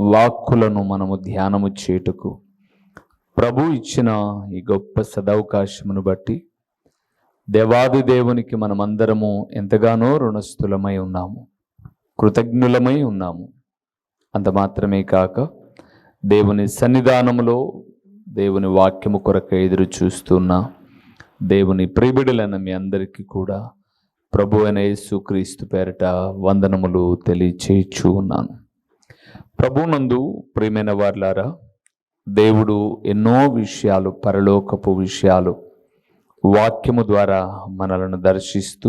వాక్కులను మనము ధ్యానము చేయుటకు. ప్రభు ఇచ్చిన ఈ గొప్ప సదవకాశమును బట్టి దేవాది దేవునికి మనమందరము ఎంతగానో రుణస్థులమై ఉన్నాము. కృతజ్ఞులమై ఉన్నాము. అంత మాత్రమే కాక దేవుని సన్నిధానములో దేవుని వాక్యము కొరకు ఎదురు చూస్తున్న దేవుని ప్రిబిడులైన మీ అందరికీ కూడా ప్రభు అనే యేసుక్రీస్తు పేరట వందనములు తెలియచేయచ్చు ఉన్నాను ప్రభునందు ప్రేమైన వార్లారా దేవుడు ఎన్నో విషయాలు పరలోకపు విషయాలు వాక్యము ద్వారా మనలను దర్శిస్తూ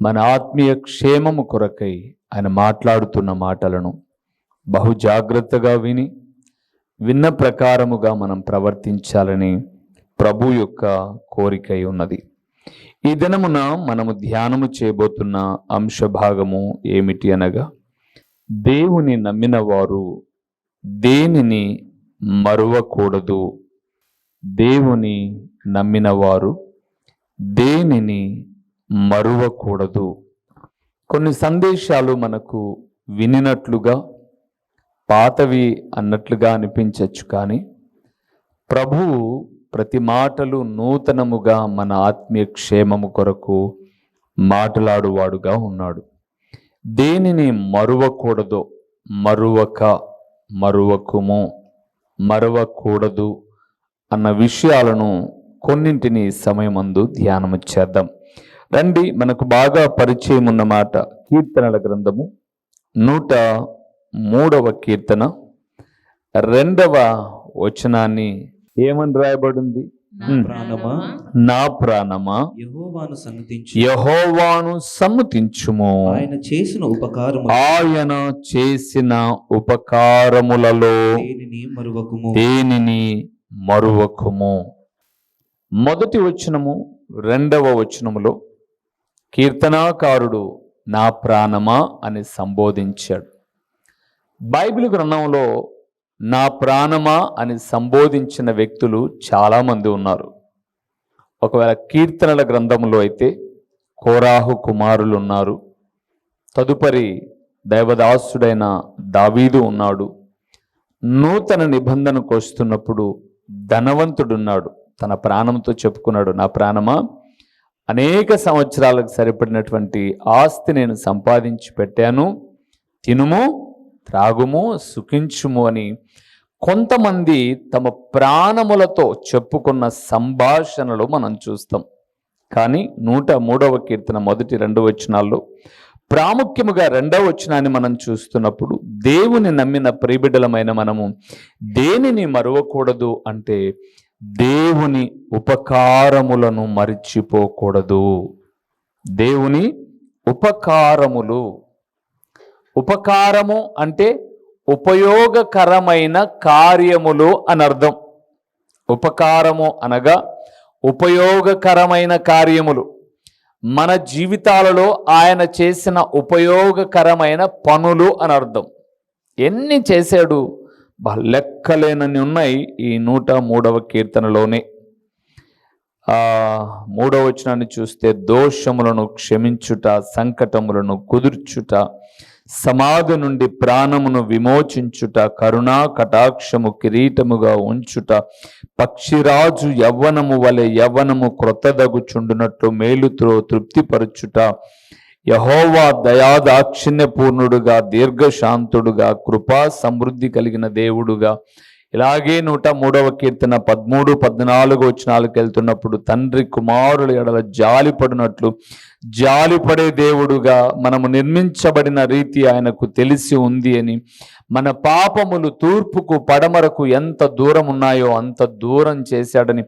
మన ఆత్మీయ క్షేమము కొరకై ఆయన మాట్లాడుతున్న మాటలను బహు జాగ్రత్తగా విని విన్న ప్రకారముగా మనం ప్రవర్తించాలని ప్రభు యొక్క కోరికై ఉన్నది. ఈ దినమున మనము ధ్యానము చేయబోతున్న అంశ భాగము ఏమిటి అనగా దేవుని నమ్మిన వారు దేనిని మరువకూడదు? దేవుని నమ్మిన వారు దేనిని మరువకూడదు? కొన్ని సందేశాలు మనకు వినినట్లుగా పాతవి అన్నట్లుగా అనిపించవచ్చు కానీ ప్రభువు ప్రతి మాటలు నూతనముగా మన ఆత్మీయ క్షేమము కొరకు మాట్లాడువాడుగా ఉన్నాడు. దేనిని మరువకూడదో? మరువక మరువకుము మరవకూడదు అన్న విషయాలను కొన్నింటిని సమయమందు ధ్యానము చేద్దాం. రండి మనకు బాగా పరిచయం ఉన్న మాట కీర్తనల గ్రంథము నూట మూడవ కీర్తన రెండవ వచనాన్ని ఏమని రాయబడింది? నా. ప్రాణమా? యెహోవాను సన్నతించు యహోవాను సమ్మతించుము. ఆయన చేసిన ఉపకారము. ఆయన చేసిన ఉపకారములలో దేనిని మరువకుము? దేనిని మరువకుము? మొదటి వచనము రెండవ వచనములో కీర్తనాకారుడు నా ప్రాణమా అని సంబోధించాడు. బైబిల్ గ్రంథంలో నా ప్రాణమా అని సంబోధించిన వ్యక్తులు చాలామంది ఉన్నారు. ఒకవేళ కీర్తనల గ్రంథంలో అయితే కోరాహు కుమారులు ఉన్నారు. తదుపరి దైవదాసుడైన దావీదు ఉన్నాడు. నూతన నిబంధనకు వస్తున్నప్పుడు ధనవంతుడున్నాడు. తన ప్రాణంతో చెప్పుకున్నాడు నా ప్రాణమా? అనేక సంవత్సరాలకు సరిపడినటువంటి ఆస్తి నేను సంపాదించి పెట్టాను. తినుము త్రాగుము సుఖించుము అని కొంతమంది తమ ప్రాణములతో చెప్పుకున్న సంభాషణలు మనం చూస్తాం. కానీ నూట మూడవ కీర్తన మొదటి రెండు వచనాల్లో ప్రాముఖ్యముగా రెండవ వచనాన్ని మనం చూస్తున్నప్పుడు దేవుని నమ్మిన ప్రియబిడ్డలమైన మనము దేనిని మరవకూడదు అంటే దేవుని ఉపకారములను మరిచిపోకూడదు. దేవుని ఉపకారములు ఉపకారము అంటే ఉపయోగకరమైన కార్యములు అని అర్థం ఉపకారము అనగా ఉపయోగకరమైన కార్యములు. మన జీవితాలలో ఆయన చేసిన ఉపయోగకరమైన పనులు అని అర్థం ఎన్ని చేశాడు? లెక్కలేనని లెక్కలేనన్ని ఉన్నాయి ఈ నూట మూడవ కీర్తనలోనే. మూడవ వచనాన్ని చూస్తే దోషములను క్షమించుట సంకటములను కుదుర్చుట సమాధి నుండి ప్రాణమును విమోచించుట కరుణా కటాక్షము కిరీటముగా ఉంచుట పక్షిరాజు యవ్వనము వలె యవ్వనము క్రొత్తదగుచుండునట్లు మేలుతో తృప్తిపరచుట యహోవా దయాదాక్షిణ్యపూర్ణుడుగా దీర్ఘశాంతుడుగా కృపా సమృద్ధి కలిగిన దేవుడుగా. ఇలాగే నూట మూడవ కీర్తన పదమూడు పద్నాలుగు వచనాలకు వెళ్తున్నప్పుడు తండ్రి కుమారుల ఎడల జాలిపడినట్లు జాలిపడే దేవుడుగా మనము నిర్మించబడిన రీతి ఆయనకు తెలిసి ఉంది అని మన పాపములు తూర్పుకు పడమరకు ఎంత దూరం ఉన్నాయో అంత దూరం చేశాడని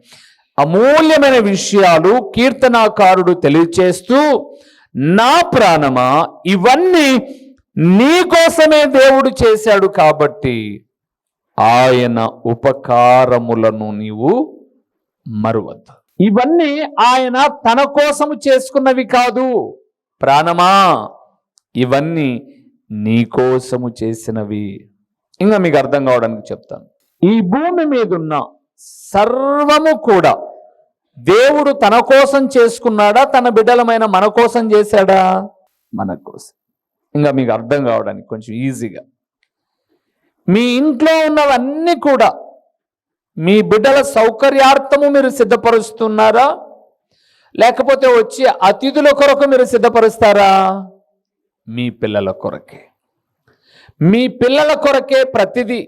అమూల్యమైన విషయాలు కీర్తనాకారుడు తెలియచేస్తూ నా ప్రాణమా ఇవన్నీ నీ కోసమే దేవుడు చేశాడు కాబట్టి ఆయన ఉపకారములను నీవు మరువద్దు. ఇవన్నీ ఆయన తన కోసము చేసుకున్నవి కాదు. ప్రాణమా ఇవన్నీ నీ కోసము చేసినవి. ఇంకా మీకు అర్థం కావడానికి చెప్తాను. ఈ భూమి మీద ఉన్న సర్వము కూడా దేవుడు తన కోసం చేసుకున్నాడా? తన బిడ్డలమైన మన కోసం చేశాడా? మన కోసం. ఇంకా మీకు అర్థం కావడానికి కొంచెం ఈజీగా మీ ఇంట్లో ఉన్నవన్నీ కూడా మీ బిడ్డల సౌకర్యార్థము మీరు సిద్ధపరుస్తున్నారా? లేకపోతే వచ్చి అతిథుల కొరకు మీరు సిద్ధపరుస్తారా? మీ పిల్లల కొరకే. మీ పిల్లల కొరకే ప్రతిదీ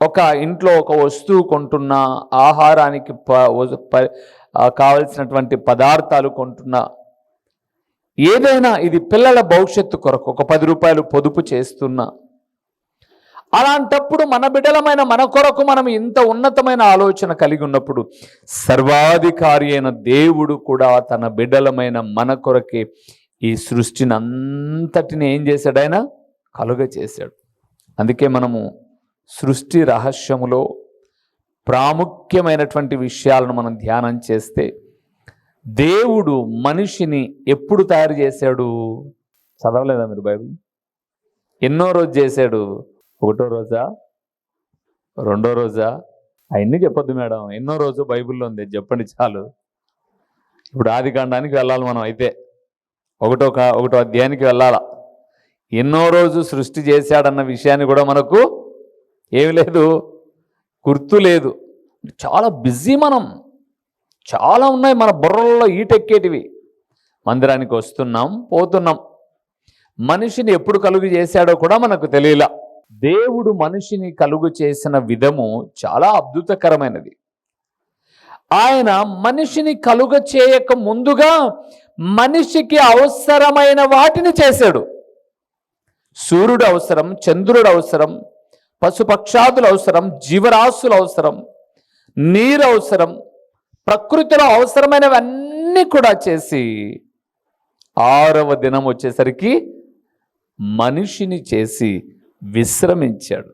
ఒక ఇంట్లో ఒక వస్తువు కొంటున్నా ఆహారానికి ప- ప- కావలసినటువంటి పదార్థాలు కొంటున్నా ఏదైనా ఇది పిల్లల భవిష్యత్తు కొరకు ఒక పది రూపాయలు పొదుపు చేస్తున్నా అలాంటప్పుడు మన బిడ్డలమైన మన కొరకు మనం ఇంత ఉన్నతమైన ఆలోచన కలిగి ఉన్నప్పుడు సర్వాధికారి అయిన దేవుడు కూడా తన బిడ్డలమైన మన కొరకే ఈ సృష్టిని అంతటిని ఏం చేశాడు ఆయన? కలుగ చేశాడు. అందుకే మనము సృష్టి రహస్యములో ప్రాముఖ్యమైనటువంటి విషయాలను మనం ధ్యానం చేస్తే దేవుడు మనిషిని ఎప్పుడు తయారు చేశాడు? చదవలేదా మీరు బైబిల్? ఎన్నో రోజు చేశాడు. ఒకటో రోజా? రెండో రోజా? అవన్నీ చెప్పొద్దు మేడం. ఎన్నో రోజు బైబిల్లో ఉంది. చెప్పండి చాలు. ఇప్పుడు ఆది కాండానికి వెళ్ళాలి మనం అయితే. ఒకటో కా- ఒకటో అధ్యాయానికి వెళ్ళాలా. ఎన్నో రోజు సృష్టి చేశాడన్న విషయాన్ని కూడా మనకు ఏమి లేదు. గుర్తు లేదు. చాలా బిజీ మనం. చాలా ఉన్నాయి మన బుర్రల్లో ఈటెక్కేటివి. మందిరానికి వస్తున్నాం పోతున్నాం. మనిషిని ఎప్పుడు కలుగు చేశాడో కూడా మనకు తెలియలా. దేవుడు మనిషిని కలుగు చేసిన విధము చాలా అద్భుతకరమైనది. ఆయన మనిషిని కలుగ చేయక ముందుగా మనిషికి అవసరమైన వాటిని చేశాడు. సూర్యుడు అవసరం చంద్రుడు అవసరం పశుపక్షాదులు అవసరం జీవరాశులు అవసరం నీరు అవసరం ప్రకృతిలో అవసరమైనవన్నీ కూడా చేసి ఆరవ దినం వచ్చేసరికి మనిషిని చేసి విశ్రమించాడు.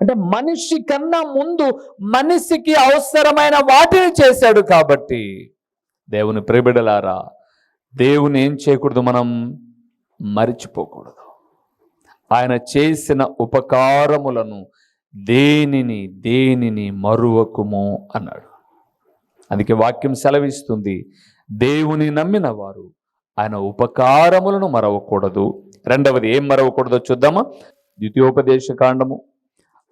అంటే మనిషి కన్నా ముందు మనిషికి అవసరమైన వాటిని చేశాడు కాబట్టి. దేవుని ప్రిబిడలారా దేవుని ఏం చేయకూడదు మనం మరిచిపోకూడదు. ఆయన చేసిన ఉపకారములను దేనిని దేనిని మరువకుము అన్నాడు. అందుకే వాక్యం సెలవిస్తుంది దేవుని నమ్మిన వారు ఆయన ఉపకారములను మరవకూడదు. రెండవది ఏం మరవకూడదో చూద్దామా? ద్వితీయోపదేశ కాండము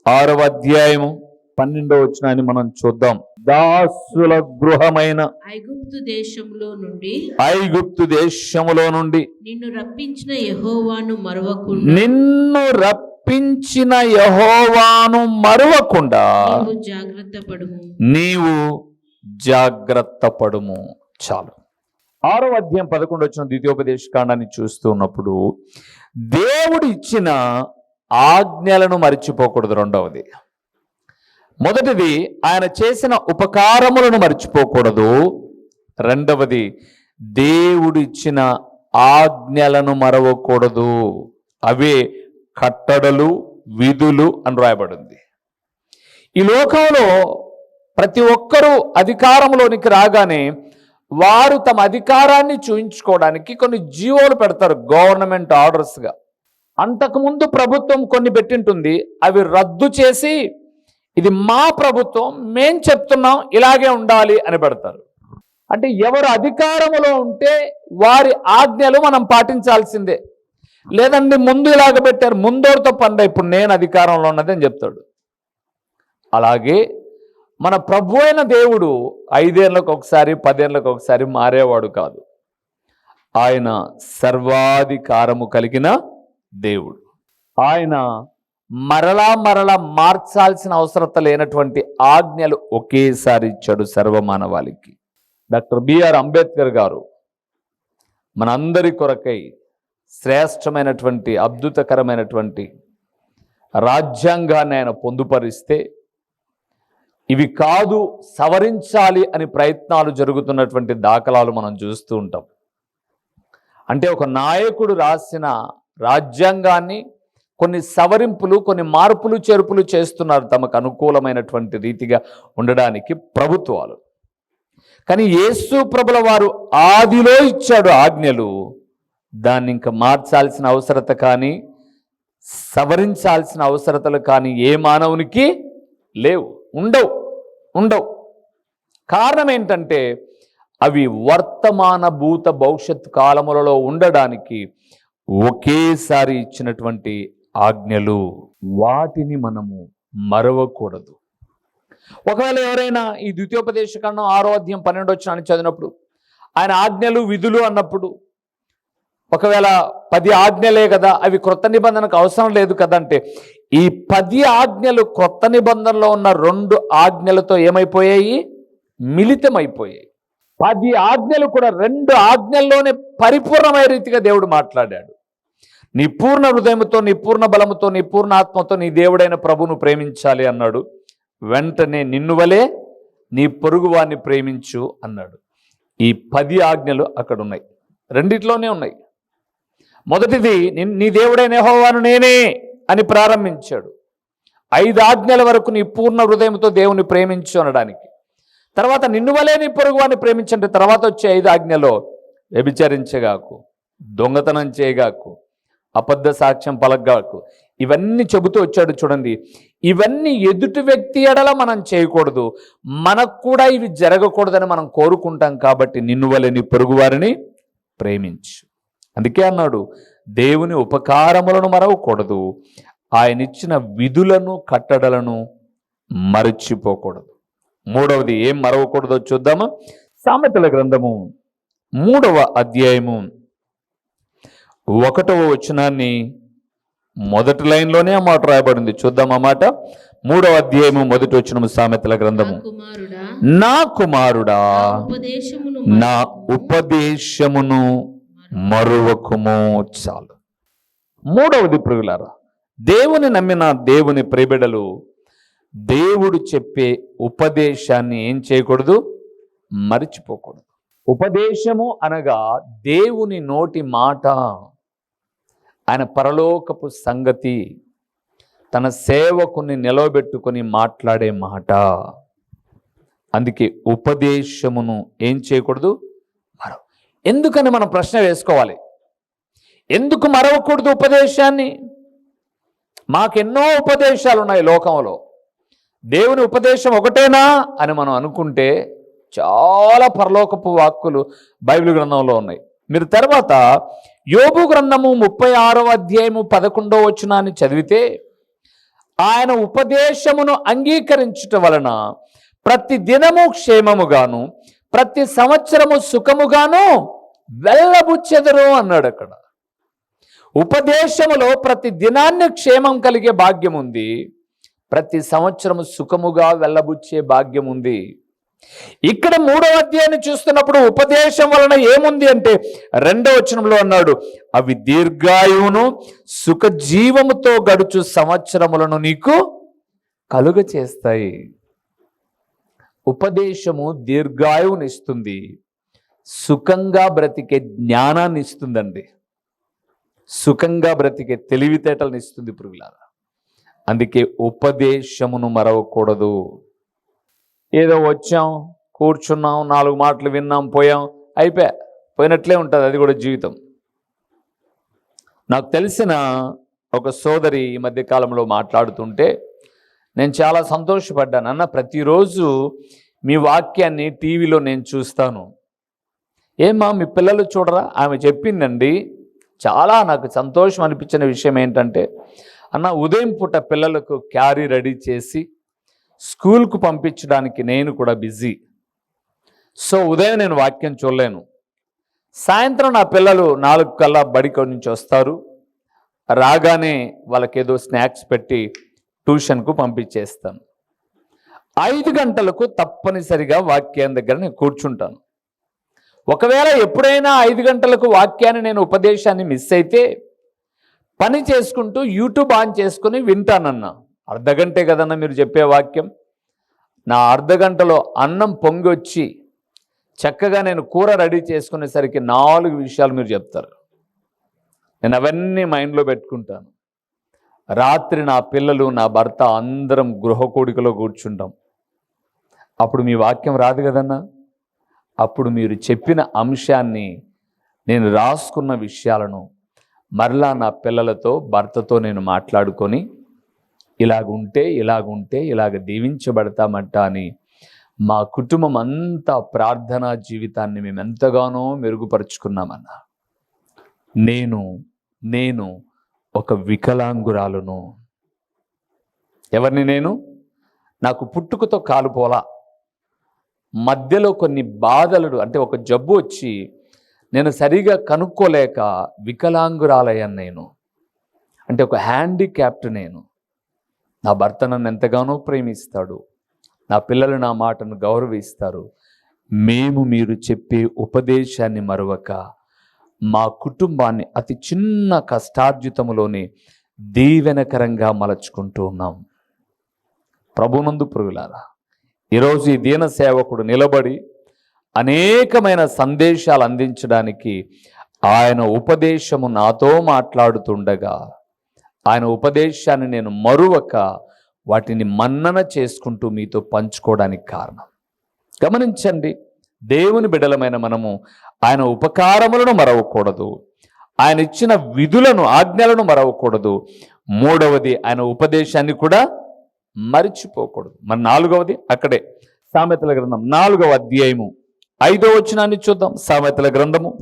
ఆరవ అధ్యాయము పన్నెండవ వచ్చినాన్ని మనం చూద్దాం. దాసుల గృహమైన ఐగుప్తు దేశంలో నుండి ఐగుప్తు దేశములో నుండి నిన్ను రప్పించిన యెహోవాను మరవకుండా నిన్ను రప్పించిన యహోవాను మరువకుండా నీవు జాగ్రత్త పడుము నీవు జాగ్రత్త పడుము చాలు. ఆరో అధ్యాయం పదకొండు వచ్చిన ద్వితీయోపదేశ కాండాన్ని చూస్తూ ఉన్నప్పుడు దేవుడు ఇచ్చిన ఆజ్ఞలను మర్చిపోకూడదు రెండవది. మొదటిది ఆయన చేసిన ఉపకారములను మర్చిపోకూడదు. రెండవది దేవుడు ఇచ్చిన ఆజ్ఞలను మరవకూడదు. అవే కట్టడలు విధులు అని రాయబడింది. ఈ లోకంలో ప్రతి ఒక్కరూ అధికారంలోనికి రాగానే వారు తమ అధికారాన్ని చూయించుకోవడానికి కొన్ని జీవోలు పెడతారు గవర్నమెంట్ ఆర్డర్స్గా. అంతకుముందు ప్రభుత్వం కొన్ని పెట్టింటుంది. అవి రద్దు చేసి ఇది మా ప్రభుత్వం మేం చెప్తున్నాం ఇలాగే ఉండాలి అని పెడతారు. అంటే ఎవరు అధికారములో ఉంటే వారి ఆజ్ఞలు మనం పాటించాల్సిందే. లేదండి ముందు ఇలాగ పెట్టారు ముందోడితో పండ ఇప్పుడు నేను అధికారంలో ఉన్నది అని చెప్తాడు. అలాగే మన ప్రభు అయిన దేవుడు ఐదేళ్ళకు ఒకసారి పదేళ్ళకు ఒకసారి మారేవాడు కాదు. ఆయన సర్వాధికారము కలిగిన దేవుడు. ఆయన మరలా మరలా మార్చాల్సిన అవసరత లేనటువంటి ఆజ్ఞలు ఒకేసారి ఇచ్చాడు సర్వమానవాళికి. డాక్టర్ బిఆర్ అంబేద్కర్ గారు మనందరి కొరకై శ్రేష్టమైనటువంటి అద్భుతకరమైనటువంటి రాజ్యాంగాన్ని ఆయన పొందుపరిస్తే ఇవి కాదు సవరించాలి అని ప్రయత్నాలు జరుగుతున్నటువంటి దాఖలాలు మనం చూస్తూ ఉంటాం. అంటే ఒక నాయకుడు రాసిన రాజ్యాంగాన్ని కొన్ని సవరింపులు కొన్ని మార్పులు చేర్పులు చేస్తున్నారు. తమకు అనుకూలమైనటువంటి రీతిగా ఉండడానికి ప్రభుత్వాలు. కానీ యేసు ప్రభుల వారు ఆదిలో ఇచ్చాడు ఆజ్ఞలు. దాన్ని ఇంకా మార్చాల్సిన అవసరత కానీ సవరించాల్సిన అవసరతలు కానీ ఏ మానవునికి లేవు. ఉండవు. ఉండవు. కారణం ఏంటంటే అవి వర్తమాన భూత భవిష్యత్ కాలములలో ఉండడానికి ఒకేసారి ఇచ్చినటువంటి ఆజ్ఞలు వాటిని మనము మరవకూడదు. ఒకవేళ ఎవరైనా ఈ ద్వితీయోపదేశ కన్నా ఆరో అధ్యాయం పన్నెండు వచ్చిన చదివినప్పుడు ఆయన ఆజ్ఞలు విధులు అన్నప్పుడు ఒకవేళ పది ఆజ్ఞలే కదా అవి క్రొత్త నిబంధనకు అవసరం లేదు కదంటే ఈ పది ఆజ్ఞలు క్రొత్త నిబంధనలో ఉన్న రెండు ఆజ్ఞలతో ఏమైపోయాయి? మిళితమైపోయాయి. పది ఆజ్ఞలు కూడా రెండు ఆజ్ఞల్లోనే పరిపూర్ణమైన రీతిగా దేవుడు మాట్లాడాడు. నీ పూర్ణ హృదయంతో నీ పూర్ణ బలముతో నీ పూర్ణ ఆత్మతో నీ దేవుడైన ప్రభును ప్రేమించాలి అన్నాడు. వెంటనే నిన్ను వలే నీ పొరుగువాన్ని ప్రేమించు అన్నాడు. ఈ పది ఆజ్ఞలు అక్కడ ఉన్నాయి రెండిట్లోనే ఉన్నాయి. మొదటిది నిన్- నీ దేవుడైన హోవాను నేనే అని ప్రారంభించాడు. ఐదు ఆజ్ఞల వరకు నీ పూర్ణ హృదయంతో దేవుని ప్రేమించు అనడానికి. తర్వాత నిన్ను వలే నీ పొరుగువాన్ని ప్రేమించండి తర్వాత వచ్చే ఐదు ఆజ్ఞలో వ్యభిచరించగాకు దొంగతనం చేయగాకు అబద్ధ సాక్ష్యం పలగ్గాకు ఇవన్నీ చెబుతూ వచ్చాడు చూడండి. ఇవన్నీ ఎదుటి వ్యక్తి ఎడల మనం చేయకూడదు. మనకు కూడా ఇవి జరగకూడదని మనం కోరుకుంటాం కాబట్టి నిన్ను వలని పొరుగువారిని ప్రేమించు. అందుకే అన్నాడు దేవుని ఉపకారములను మరవకూడదు. ఆయన ఇచ్చిన విధులను కట్టడలను మరచిపోకూడదు. మూడవది ఏం మరవకూడదో చూద్దామా? సామెతల గ్రంథము మూడవ అధ్యాయము ఒకటవ వచనాన్ని మొదటి లైన్లోనే ఆ మాట రాయబడింది. చూద్దాం ఆ మాట. మూడవ అధ్యాయము మొదటి వచనము సామెతల గ్రంథము. నా కుమారుడా నా ఉపదేశమును నా మరవకుము. ఉపదేశమును మరువకుము. చాలు. మూడవది ప్రియులారా దేవుని నమ్మిన దేవుని ప్రిబిడలు దేవుడు చెప్పే ఉపదేశాన్ని ఏం చేయకూడదు? మరిచిపోకూడదు. ఉపదేశము అనగా దేవుని నోటి మాట. ఆయన పరలోకపు సంగతి తన సేవకుని నిలవబెట్టుకొని మాట్లాడే మాట. అందుకే ఉపదేశమును ఏం చేయకూడదు? మరవ ఎందుకని మనం ప్రశ్న వేసుకోవాలి? ఎందుకు మరవకూడదు ఉపదేశాన్ని? మాకెన్నో ఉపదేశాలు ఉన్నాయి లోకంలో. దేవుని ఉపదేశం ఒకటేనా అని మనం అనుకుంటే చాలా పరలోకపు వాక్కులు బైబిల్ గ్రంథంలో ఉన్నాయి. మీరు తర్వాత యోబు గ్రంథము ముప్పై ఆరో అధ్యాయము పదకొండో వచనాన్ని చదివితే ఆయన ఉపదేశమును అంగీకరించుట వలన ప్రతి దినము క్షేమముగాను ప్రతి సంవత్సరము సుఖముగాను వెళ్ళబుచ్చెదరు అన్నాడు అక్కడ. ఉపదేశములో ప్రతి దినాన్ని క్షేమం కలిగే భాగ్యం ఉంది ప్రతి సంవత్సరము సుఖముగా వెళ్ళబుచ్చే భాగ్యం ఉంది ఇక్కడ మూడవ అధ్యాయాన్ని చూస్తున్నప్పుడు ఉపదేశం వలన ఏముంది అంటే రెండవ వచనంలో అన్నాడు అవి దీర్ఘాయువును సుఖ జీవముతో గడుచు సంవత్సరములను నీకు కలుగ చేస్తాయి ఉపదేశము దీర్ఘాయువుని ఇస్తుంది సుఖంగా బ్రతికే జ్ఞానాన్ని ఇస్తుందండి. సుఖంగా బ్రతికే తెలివితేటలను ఇస్తుంది పురుగులారా. అందుకే ఉపదేశమును మరవకూడదు. ఏదో వచ్చాం కూర్చున్నాం నాలుగు మాటలు విన్నాం పోయాం అయిపోయా పోయినట్లే ఉంటుంది అది కూడా జీవితం. నాకు తెలిసిన ఒక సోదరి ఈ మధ్యకాలంలో మాట్లాడుతుంటే నేను చాలా సంతోషపడ్డాను. అన్న ప్రతిరోజు మీ వాక్యాన్ని టీవీలో నేను చూస్తాను. ఏమా మీ పిల్లలు చూడరా? ఆమె చెప్పిందండి చాలా నాకు సంతోషం అనిపించిన విషయం ఏంటంటే అన్న ఉదయం పూట పిల్లలకు క్యారీ రెడీ చేసి స్కూల్కు పంపించడానికి నేను కూడా బిజీ. సో ఉదయం నేను వాక్యం చూడలేను. సాయంత్రం నా పిల్లలు నాలుగు కల్లా బడికి నుంచి వస్తారు. రాగానే వాళ్ళకి ఏదో స్నాక్స్ పెట్టి ట్యూషన్కు పంపించేస్తాను. ఐదు గంటలకు తప్పనిసరిగా వాక్యం దగ్గర నేను కూర్చుంటాను. ఒకవేళ ఎప్పుడైనా ఐదు గంటలకు వాక్యాన్ని నేను ఉపదేశాన్ని మిస్ అయితే పని చేసుకుంటూ యూట్యూబ్ ఆన్ చేసుకుని వింటానన్నా. అర్ధ గంటే కదన్నా మీరు చెప్పే వాక్యం? నా అర్ధగంటలో అన్నం పొంగి వచ్చి చక్కగా నేను కూర రెడీ చేసుకునేసరికి నాలుగు విషయాలు మీరు చెప్తారు. నేను అవన్నీ మైండ్లో పెట్టుకుంటాను. రాత్రి నా పిల్లలు నా భర్త అందరం గృహకోడికలో కూర్చుంటాం. అప్పుడు మీ వాక్యం రాదు కదన్నా? అప్పుడు మీరు చెప్పిన అంశాన్ని నేను రాసుకున్న విషయాలను మరలా నా పిల్లలతో భర్తతో నేను మాట్లాడుకొని ఇలాగుంటే ఇలాగుంటే ఇలాగ దీవించబడతామంట అని మా కుటుంబం అంతా ప్రార్థనా జీవితాన్ని మేము ఎంతగానో మెరుగుపరుచుకున్నామన్నా. నేను నేను ఒక వికలాంగురాలును. ఎవరిని నేను? నాకు పుట్టుకతో కాలుపోలా మధ్యలో కొన్ని బాధలు అంటే ఒక జబ్బు వచ్చి నేను సరిగా కనుక్కోలేక వికలాంగురాలయ్యాను నేను. అంటే ఒక హ్యాండిక్యాప్ట్ నేను. నా భర్త నన్ను ఎంతగానో ప్రేమిస్తాడు. నా పిల్లలు నా మాటను గౌరవిస్తారు. మేము మీరు చెప్పే ఉపదేశాన్ని మరవక మా కుటుంబాన్ని అతి చిన్న కష్టార్జితములోనే దీవెనకరంగా మలచుకుంటూ ఉన్నాం. ప్రభునందు పురుగులారా ఈరోజు ఈ దీన సేవకుడు నిలబడి అనేకమైన సందేశాలు అందించడానికి ఆయన ఉపదేశము నాతో మాట్లాడుతుండగా ఆయన ఉపదేశాన్ని నేను మరువక వాటిని మన్నన చేసుకుంటూ మీతో పంచుకోవడానికి కారణం. గమనించండి దేవుని బిడలమైన మనము ఆయన ఉపకారములను మరవకూడదు ఆయన ఇచ్చిన విధులను ఆజ్ఞలను మరవకూడదు. మూడవది ఆయన ఉపదేశాన్ని కూడా మరిచిపోకూడదు. మరి నాలుగవది అక్కడే సామెతల గ్రంథం నాలుగవ అధ్యాయము. ఐదవ వచనాన్ని చూద్దాం సామెతల గ్రంథము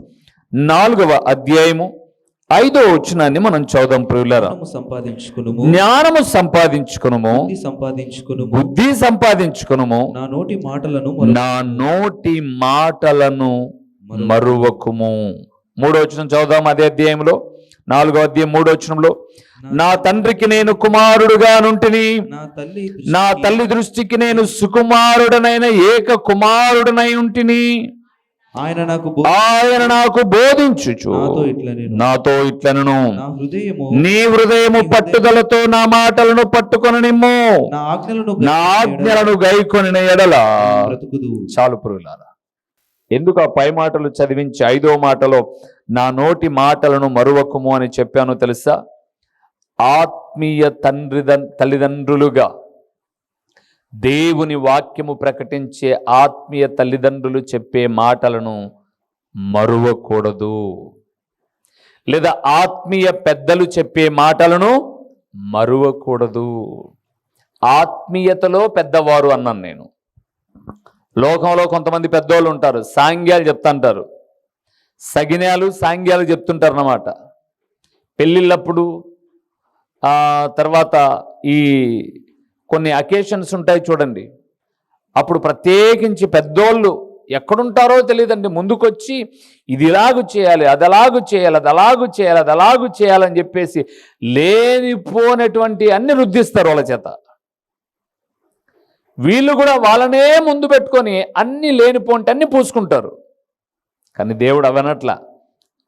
నాలుగవ అధ్యాయము. ఐదో వచనాన్ని మనం చదుదాం ప్రియులరా. జ్ఞానము సంపాదించుకునుము. జ్ఞానము సంపాదించుకునుము. బుద్ధి సంపాదించుకునుము. బుద్ధి సంపాదించుకునుము. నా నోటి మాటలను నా నోటి మాటలను మరువకుము. మూడో వచనం చదువుదాం అదే అధ్యాయంలో. నాలుగో అధ్యాయం మూడో వచనంలో. నా తండ్రికి నేను కుమారుడుగా నుంటిని. నా తల్లి నా దృష్టికి తల్లి దృష్టికి నేను సుకుమారుడనైన ఏక కుమారుడనై ఉంటిని. ఆయన నాకు ఆయన నాకు బోధించుచు. నాతో ఇట్లా నేను నాతో ఇట్లనను. నా హృదయము పట్టుదలతో నా మాటలను పట్టుకొని నిమ్ము నా ఆజ్ఞలను నా గైకొనిన ఆజ్ఞలను గైకొనిన ఎడల చాలు పురుగులారా ఎందుకు ఆ పై మాటలు చదివించి ఐదో మాటలో నా నోటి మాటలను మరువకుము అని చెప్పాను తెలుసా? ఆత్మీయ తండ్రి తల్లిదండ్రులుగా దేవుని వాక్యము ప్రకటించే ఆత్మీయ తల్లిదండ్రులు చెప్పే మాటలను మరువకూడదు. లేదా ఆత్మీయ పెద్దలు చెప్పే మాటలను మరువకూడదు. ఆత్మీయతలో పెద్దవారు అన్నాను నేను. లోకంలో కొంతమంది పెద్దోళ్ళు ఉంటారు సాంగ్యాలు చెప్తుంటారు. సగినాలు సాంగ్యాలు చెప్తుంటారు అన్నమాట పెళ్ళిళ్ళప్పుడు తర్వాత ఈ కొన్ని అకేషన్స్ ఉంటాయి చూడండి. అప్పుడు ప్రత్యేకించి పెద్దోళ్ళు ఎక్కడుంటారో తెలియదండి ముందుకొచ్చి ఇది ఇలాగు చేయాలి అది అలాగు చేయాలి అది అలాగు చేయాలి అది అలాగు చేయాలని చెప్పేసి లేనిపోనటువంటి అన్ని రుద్దిస్తారు వాళ్ళ చేత. వీళ్ళు కూడా వాళ్ళనే ముందు పెట్టుకొని అన్ని లేనిపోంటే అన్ని పూసుకుంటారు. కానీ దేవుడు అవనట్ల.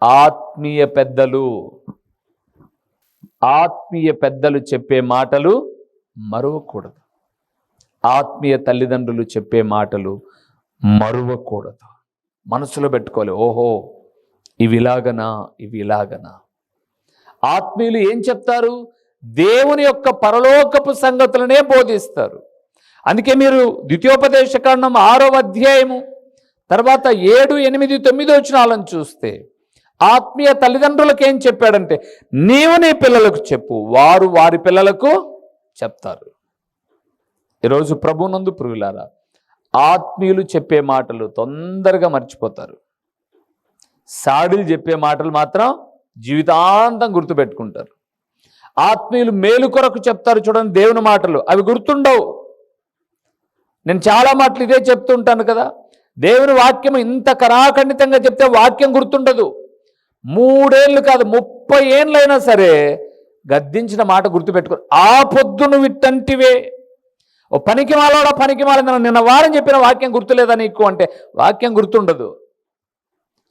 ఆత్మీయ పెద్దలు ఆత్మీయ పెద్దలు చెప్పే మాటలు మరువకూడదు. ఆత్మీయ తల్లిదండ్రులు చెప్పే మాటలు మరువకూడదు. మనసులో పెట్టుకోవాలి ఓహో ఇవి ఇలాగనా ఇవి ఇలాగనా ఆత్మీయులు ఏం చెప్తారు? దేవుని యొక్క పరలోకపు సంగతులనే బోధిస్తారు. అందుకే మీరు ద్వితీయోపదేశకాండం ఆరో అధ్యాయము తర్వాత ఏడు ఎనిమిది తొమ్మిది వచ్చినాలను చూస్తే ఆత్మీయ తల్లిదండ్రులకు ఏం చెప్పాడంటే నీవు నీ పిల్లలకు చెప్పు వారు వారి పిల్లలకు చెప్తారు. ఈరోజు ప్రభునందు పురుగులారా ఆత్మీయులు చెప్పే మాటలు తొందరగా మర్చిపోతారు. సాడిలు చెప్పే మాటలు మాత్రం జీవితాంతం గుర్తుపెట్టుకుంటారు. ఆత్మీయులు మేలు కొరకు చెప్తారు చూడండి దేవుని మాటలు అవి గుర్తుండవు. నేను చాలా మాటలు ఇదే చెప్తుంటాను కదా దేవుని వాక్యం ఇంత కరాఖండితంగా చెప్తే వాక్యం గుర్తుండదు. మూడేళ్ళు కాదు ముప్పై ఏళ్ళైనా సరే గద్దించిన మాట గుర్తుపెట్టుకో. ఆ పొద్దును విట్టంటివే ఓ పనికి మాలోడా పనికి మాల నిన్న వారం చెప్పిన వాక్యం గుర్తులేదా నీకు అంటే వాక్యం గుర్తుండదు.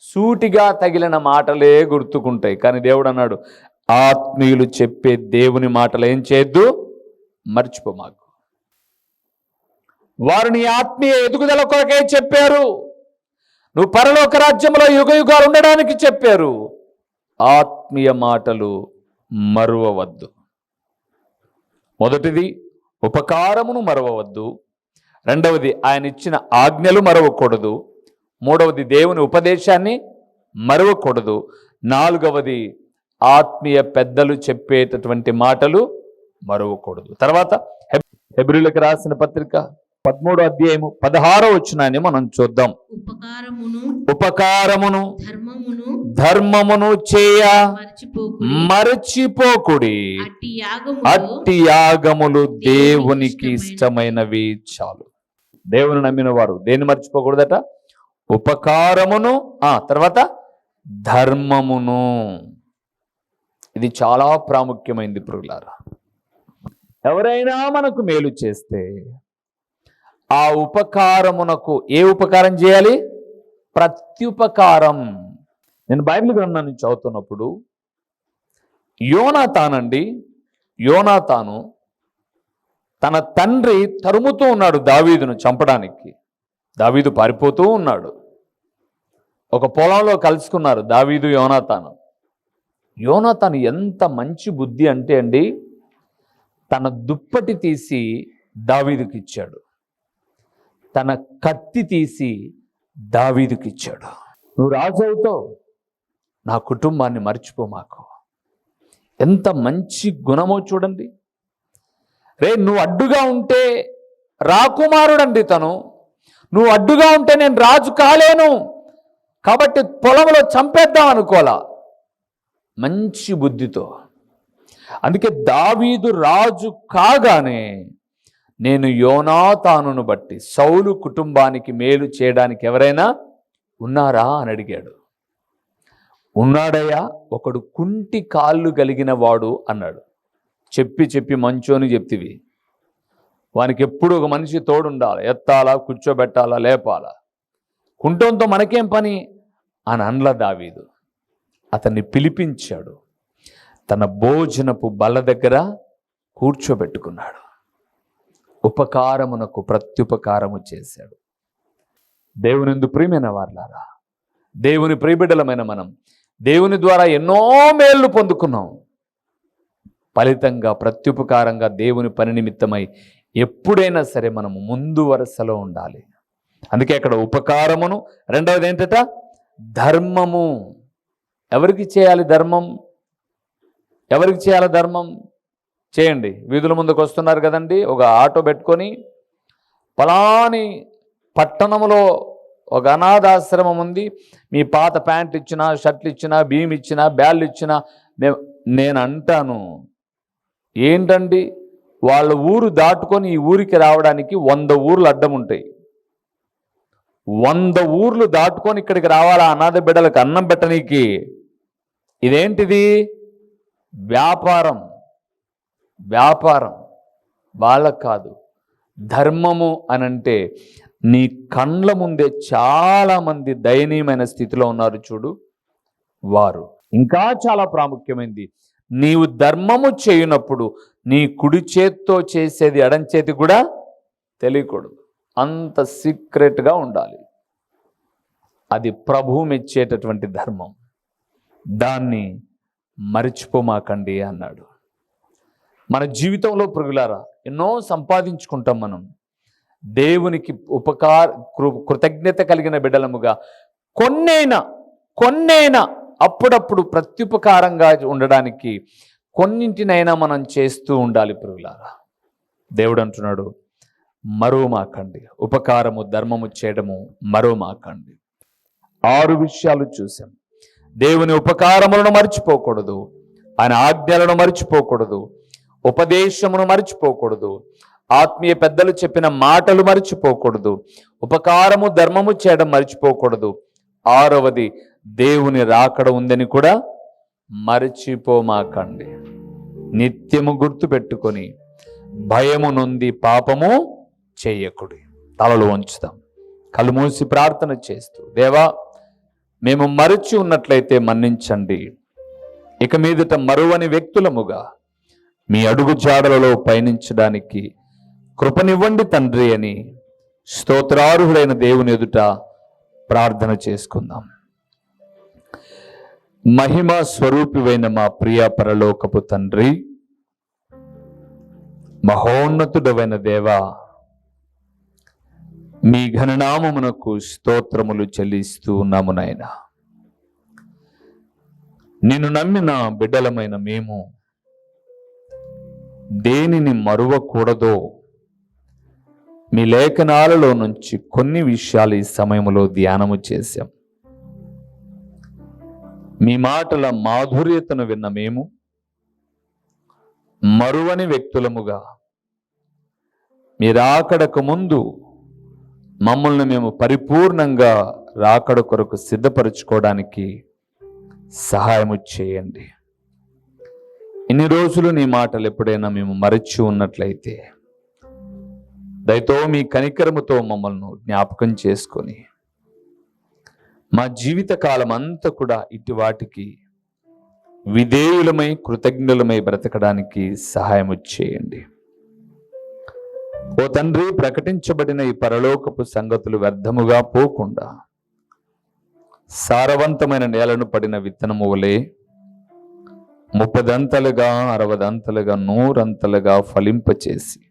సూటిగా తగిలిన మాటలే గుర్తుకుంటాయి. కానీ దేవుడు అన్నాడు ఆత్మీయులు చెప్పే దేవుని మాటలు ఏం చేయొద్దు? మర్చిపో మాకు. వారు నీ ఆత్మీయ ఎదుగుదల కొరకే చెప్పారు. నువ్వు పరలోక రాజ్యంలో యుగ యుగాలు ఉండడానికి చెప్పారు. ఆత్మీయ మాటలు మరువవద్దు. మొదటిది ఉపకారమును మరవవద్దు. రెండవది ఆయన ఇచ్చిన ఆజ్ఞలు మరవకూడదు. మూడవది దేవుని ఉపదేశాన్ని మరవకూడదు. నాలుగవది ఆత్మీయ పెద్దలు చెప్పేటటువంటి మాటలు మరవకూడదు. తర్వాత హెబ్రిలకు రాసిన పత్రిక పదమూడో అధ్యాయము పదహారో వచ్చినాన్ని మనం చూద్దాం. ఉపకారమును ఉపకారమును ధర్మమును ధర్మమును చేయ మర్చిపోకు మరచిపోకుడి. అట్టి యాగములు దేవునికి ఇష్టమైనవి. చాలు. దేవుని నమ్మిన వారు దేన్ని మర్చిపోకూడదట? ఉపకారమును ఆ తర్వాత ధర్మమును. ఇది చాలా ప్రాముఖ్యమైనది పురుగులారా ఎవరైనా మనకు మేలు చేస్తే ఆ ఉపకారమునకు ఏ ఉపకారం చేయాలి? ప్రత్యుపకారం. నేను బైబిల్ గ్రంథాన్ని చదువుతున్నప్పుడు యోనా తానండి యోనా తాను తన తండ్రి తరుముతూ ఉన్నాడు దావీదును చంపడానికి. దావీదు పారిపోతూ ఉన్నాడు. ఒక పొలంలో కలుసుకున్నారు దావీదు యోనాతాను. యోనాతాను ఎంత మంచి బుద్ధి అంటే అండి తన దుప్పటి తీసి దావీదుకి ఇచ్చాడు తన కత్తి తీసి దావీదుకి ఇచ్చాడు నువ్వు రాజు అవుతావు. నా కుటుంబాన్ని మర్చిపో మాకు. ఎంత మంచి గుణమో చూడండి. రే నువ్వు అడ్డుగా ఉంటే రాకుమారుడండి తను. నువ్వు అడ్డుగా ఉంటే నేను రాజు కాలేను. కాబట్టి పొలంలో చంపేద్దాం అనుకోలా. మంచి బుద్ధితో. అందుకే దావీదు రాజు కాగానే నేను యోనాతానును బట్టి సౌలు కుటుంబానికి మేలు చేయడానికి ఎవరైనా ఉన్నారా అని అడిగాడు. ఉన్నాడయ్యా? ఒకడు కుంటి కాళ్ళు కలిగిన వాడు అన్నాడు. చెప్పి చెప్పి మంచోని చెప్తివి. వానికి ఎప్పుడు ఒక మనిషి తోడుండాలి. ఎత్తాలా కూర్చోబెట్టాలా లేపాలా? కుంటంతో మనకేం పని? అని అనల దావీదు. అతన్ని పిలిపించాడు. తన భోజనపు బల్ల దగ్గర కూర్చోబెట్టుకున్నాడు. ఉపకారమునకు ప్రత్యుపకారము చేశాడు. దేవునిందు ప్రియమైన వాళ్ళారా దేవుని ప్రియబిడ్డలమైన మనం దేవుని ద్వారా ఎన్నో మేళ్ళు పొందుకున్నాం. ఫలితంగా ప్రత్యుపకారంగా దేవుని పని నిమిత్తమై ఎప్పుడైనా సరే మనము ముందు వరుసలో ఉండాలి. అందుకే అక్కడ ఉపకారమును రెండవది ఏంటట? ధర్మము. ఎవరికి చేయాలి ధర్మం? ఎవరికి చేయాలి ధర్మం? చేయండి. వీధుల ముందుకు వస్తున్నారు కదండి. ఒక ఆటో పెట్టుకొని పలాని పట్టణంలో ఒక అనాథాశ్రమం ఉంది. మీ పాత ప్యాంట్ ఇచ్చినా షర్ట్లు ఇచ్చినా బియ్యం ఇచ్చినా బ్యాళ్ళు ఇచ్చినా నే నేను అంటాను ఏంటండి? వాళ్ళ ఊరు దాటుకొని ఈ ఊరికి రావడానికి వంద ఊర్లు అడ్డం ఉంటాయి. వంద ఊర్లు దాటుకొని ఇక్కడికి రావాలా అనాథ బిడ్డలకు అన్నం పెట్టనీకి? ఇదేంటిది? వ్యాపారం. వ్యాపారం. వాళ్ళకు కాదు. ధర్మము అనంటే నీ కండ్ల ముందే చాలామంది దయనీయమైన స్థితిలో ఉన్నారు చూడు. వారు ఇంకా చాలా ప్రాముఖ్యమైనది నీవు ధర్మము చేయనప్పుడు నీ కుడి చేత్తో చేసేది ఎడం చేతి కూడా తెలియకూడదు. అంత సీక్రెట్గా ఉండాలి. అది ప్రభువు మెచ్చేటటువంటి ధర్మం. దాన్ని మరిచిపోమాకండి అన్నాడు. మన జీవితంలో పురుగులారా ఎన్నో సంపాదించుకుంటాం మనం. దేవునికి ఉపకార కృ- కృతజ్ఞత కలిగిన బిడ్డలముగా కొన్నైనా కొన్నైనా అప్పుడప్పుడు ప్రత్యుపకారంగా ఉండడానికి కొన్నింటినైనా మనం చేస్తూ ఉండాలి పురుగులారా దేవుడు అంటున్నాడు మరువమాకండి ఉపకారము ధర్మము చేయడము మరువమాకండి ఆరు విషయాలు చూసాం దేవుని ఉపకారములను మర్చిపోకూడదు. ఆయన ఆజ్ఞలను మర్చిపోకూడదు. ఉపదేశమును మర్చిపోకూడదు. ఆత్మీయ పెద్దలు చెప్పిన మాటలు మర్చిపోకూడదు. ఉపకారము ధర్మము చేయడం మర్చిపోకూడదు. ఆరవది దేవుని రాకడ ఉందని కూడా మరచిపోమాకండి. నిత్యము గుర్తు పెట్టుకొని భయము నుండి పాపము చేయకుడి. తలలు ఉంచుతాం కళ్ళు మూసి ప్రార్థన చేస్తూ దేవా మేము మరచి ఉన్నట్లయితే మన్నించండి. ఇక మీదట మరువని వ్యక్తులముగా మీ అడుగు జాడలలో పయనించడానికి కృపనివ్వండి తండ్రి అని స్తోత్రార్హుడైన దేవుని ఎదుట ప్రార్థన చేసుకుందాం. మహిమ స్వరూపివైన మా ప్రియ పరలోకపు తండ్రి మహోన్నతుడవైన దేవా మీ ఘననామమునకు స్తోత్రములు చెల్లిస్తూ ఉన్నాము నాయన. నిన్ను నమ్మిన బిడ్డలమైన మేము దేనిని మరువకూడదో మీ లేఖనాలలో నుంచి కొన్ని విషయాలు ఈ సమయంలో ధ్యానము చేశాం. మీ మాటల మాధుర్యతను విన్న మేము మరువని వ్యక్తులముగా మీ రాకడకు ముందు మమ్మల్ని మేము పరిపూర్ణంగా రాకడ కొరకు సిద్ధపరచుకోవడానికి సహాయము చేయండి. ఇన్ని రోజులు నీ మాటలు ఎప్పుడైనా మేము మరచి ఉన్నట్లయితే దయతో మీ కనికరముతో మమ్మల్ని జ్ఞాపకం చేసుకొని మా జీవిత కాలం అంతా కూడా ఇటు వాటికి విధేయులమై కృతజ్ఞులమై బ్రతకడానికి సహాయం చేయండి. ఓ తండ్రి ప్రకటించబడిన ఈ పరలోకపు సంగతులు వ్యర్థముగా పోకుండా సారవంతమైన నేలను పడిన విత్తనము వలె ముప్పదంతలుగా అరవదంతలుగా నూరంతలుగా ఫలింపచేసి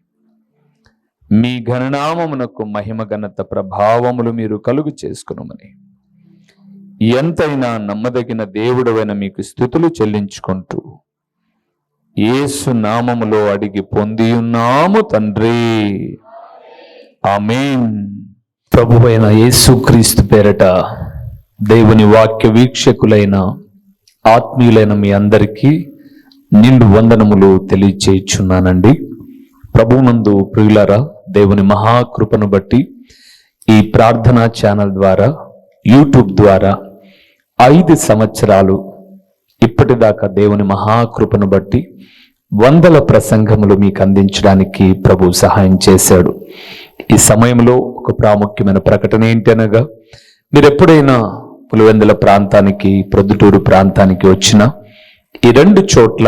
మీ ఘననామమునకు మహిమ ఘనత ప్రభావములు మీరు కలుగు చేసుకునమని. ఎంతైనా నమ్మదగిన దేవుడవైన మీకు స్థుతులు చెల్లించుకుంటూ ఏసు నామములో అడిగి పొంది ఉన్నాము తండ్రి. ఆమేన్. ప్రభువైన యేసుక్రీస్తు పేరట దేవుని వాక్య వీక్షకులైన ఆత్మీయులైన మీ అందరికీ నిండు వందనములు తెలియచేయుచున్నానండి. ప్రభునందు ప్రియులరా దేవుని మహాకృపను బట్టి ఈ ప్రార్థనా ఛానల్ ద్వారా యూట్యూబ్ ద్వారా ఐదు సంవత్సరాలు ఇప్పటిదాకా దేవుని మహాకృపను బట్టి వందల ప్రసంగములు మీకు అందించడానికి ప్రభు సహాయం చేశాడు. ఈ సమయంలో ఒక ప్రాముఖ్యమైన ప్రకటన ఏంటి అనగా మీరు ఎప్పుడైనా పులివెందుల ప్రాంతానికి ప్రొద్దుటూరు ప్రాంతానికి వచ్చినా ఈ రెండు చోట్ల